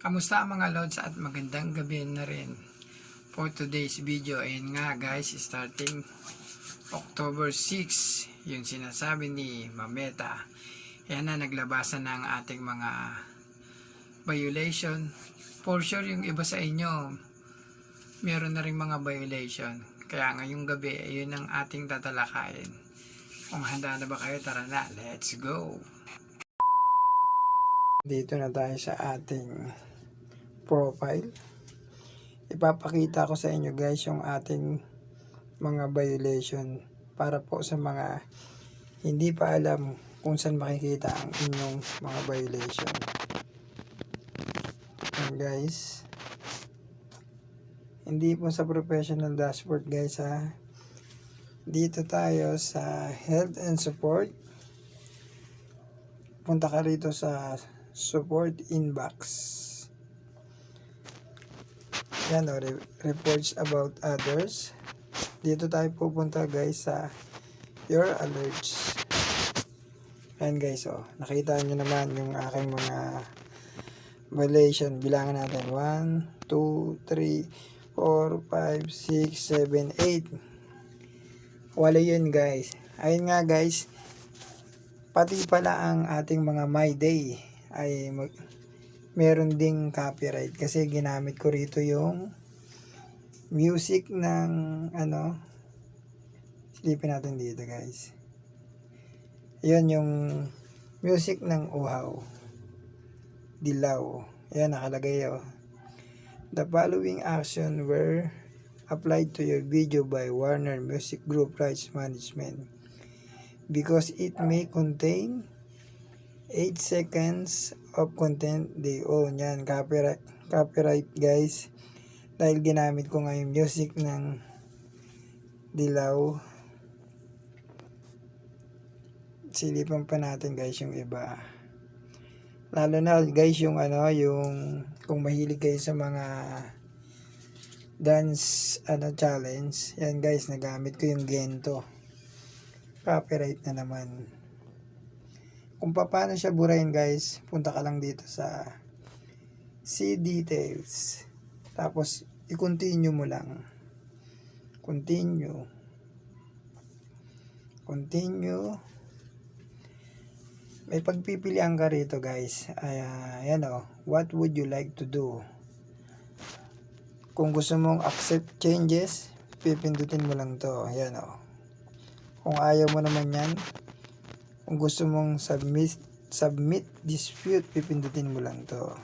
Kamusta ang mga lods at magandang gabi na rin for today's video. Ayun nga guys, starting October 6, yung sinasabi ni Mameta. Yan na naglabasan ng ating mga violation. For sure yung iba sa inyo, meron na rin mga violation. Kaya ngayong gabi, ayun ang ating tatalakayin. Kung handa na ba kayo, tara na, let's go! Dito na tayo sa ating profile. Ipapakita ko sa inyo guys yung ating mga violation para po sa mga hindi pa alam kung saan makikita ang inyong mga violation. Yan guys. Hindi po sa professional dashboard guys ha. Dito tayo sa health and support. Punta ka rito sa support inbox. Yan o, re- reports about others. Dito tayo pupunta guys sa your alerts. Yan guys o, nakita nyo naman yung aking mga violation. Bilangan natin. 1, 2, 3, 4, 5, 6, 7, 8. Wala yun guys. Ayun nga guys, pati pala ang ating mga My Day ay mag, meron ding copyright kasi ginamit ko rito yung music ng ano silipin natin dito guys. Yun yung music ng uhaw. Dilaw. Yan nakalagay oh. The following action were applied to your video by Warner Music Group Rights Management because it may contain 8 seconds of content they own. Yan, copyright, copyright guys. Dahil ginamit ko ngayon music ng dilaw. Silipan pa natin guys yung iba. Lalo na guys yung ano, yung kung mahilig kayo sa mga dance ano challenge. Yan guys, nagamit ko yung Gento. Copyright na naman kung paano siya burahin guys, punta ka lang dito sa see details. Tapos, i-continue mo lang. Continue. Continue. May pagpipilian ka rito guys. Ay, ah, ayan o. What would you like to do? Kung gusto mong accept changes, pipindutin mo lang to. Ayan o. Kung ayaw mo naman yan, kung gusto mong submit submit dispute pipindutin mo lang to.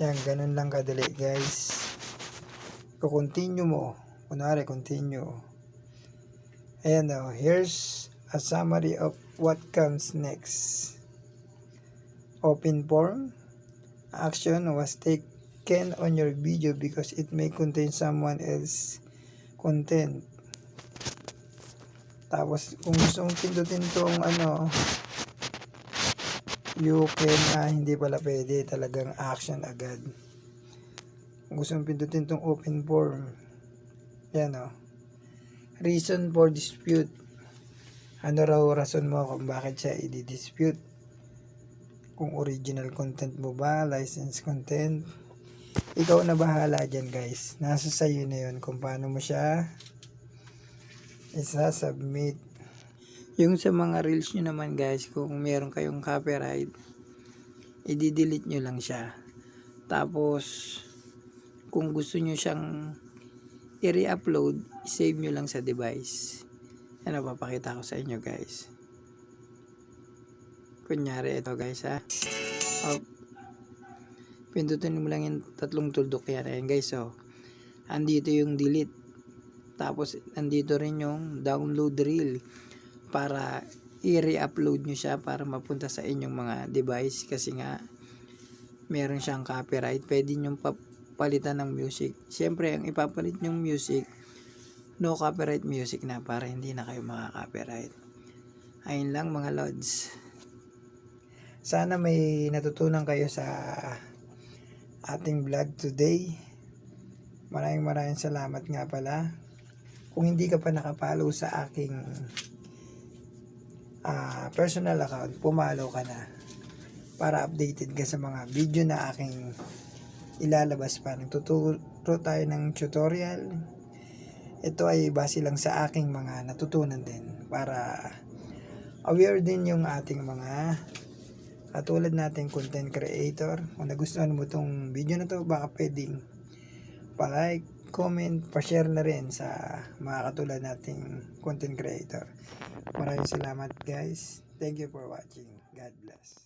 Yan ganun lang kadali guys. Kung continue mo. Kunwari continue. Ayan o here's a summary of what comes next. Open form. Action was taken on your video because it may contain someone else content tapos, kung gusto mong pindutin tong ano, you can, ah, hindi pala pwede, talagang action agad. Kung gusto mong pindutin tong open form, yan o. Reason for dispute. Ano raw rason mo kung bakit siya i-dispute? Kung original content mo ba, license content. Ikaw na bahala dyan guys. Nasa sayo na yun kung paano mo siya isa-submit. Yung sa mga reels nyo naman guys, kung meron kayong copyright, i-delete nyo lang siya. Tapos, kung gusto nyo siyang i-re-upload, save nyo lang sa device. Yan ang papakita ko sa inyo guys. Kunyari ito guys ha. Oh, pindutin mo lang yung tatlong tuldok yan. Ayan guys oh. Andito yung delete tapos, nandito rin yung download reel para i-re-upload nyo siya para mapunta sa inyong mga device kasi nga meron siyang copyright. Pwede nyo papalitan ng music. Siyempre, ang ipapalit nyong music, no copyright music na para hindi na kayo makaka-copyright. Ayun lang mga lods. Sana may natutunan kayo sa ating vlog today. Maraming maraming salamat nga pala kung hindi ka pa nakapollow sa aking uh, personal account, pumalo ka na. para updated ka sa mga video na aking ilalabas pa. Nagtuturo tayo ng tutorial. Ito ay base lang sa aking mga natutunan din para aware din yung ating mga katulad nating content creator. Kung nagustuhan mo tong video na to, baka pwedeng pa-like, comment, pa-share na rin sa mga katulad nating content creator. Maraming salamat guys. Thank you for watching. God bless.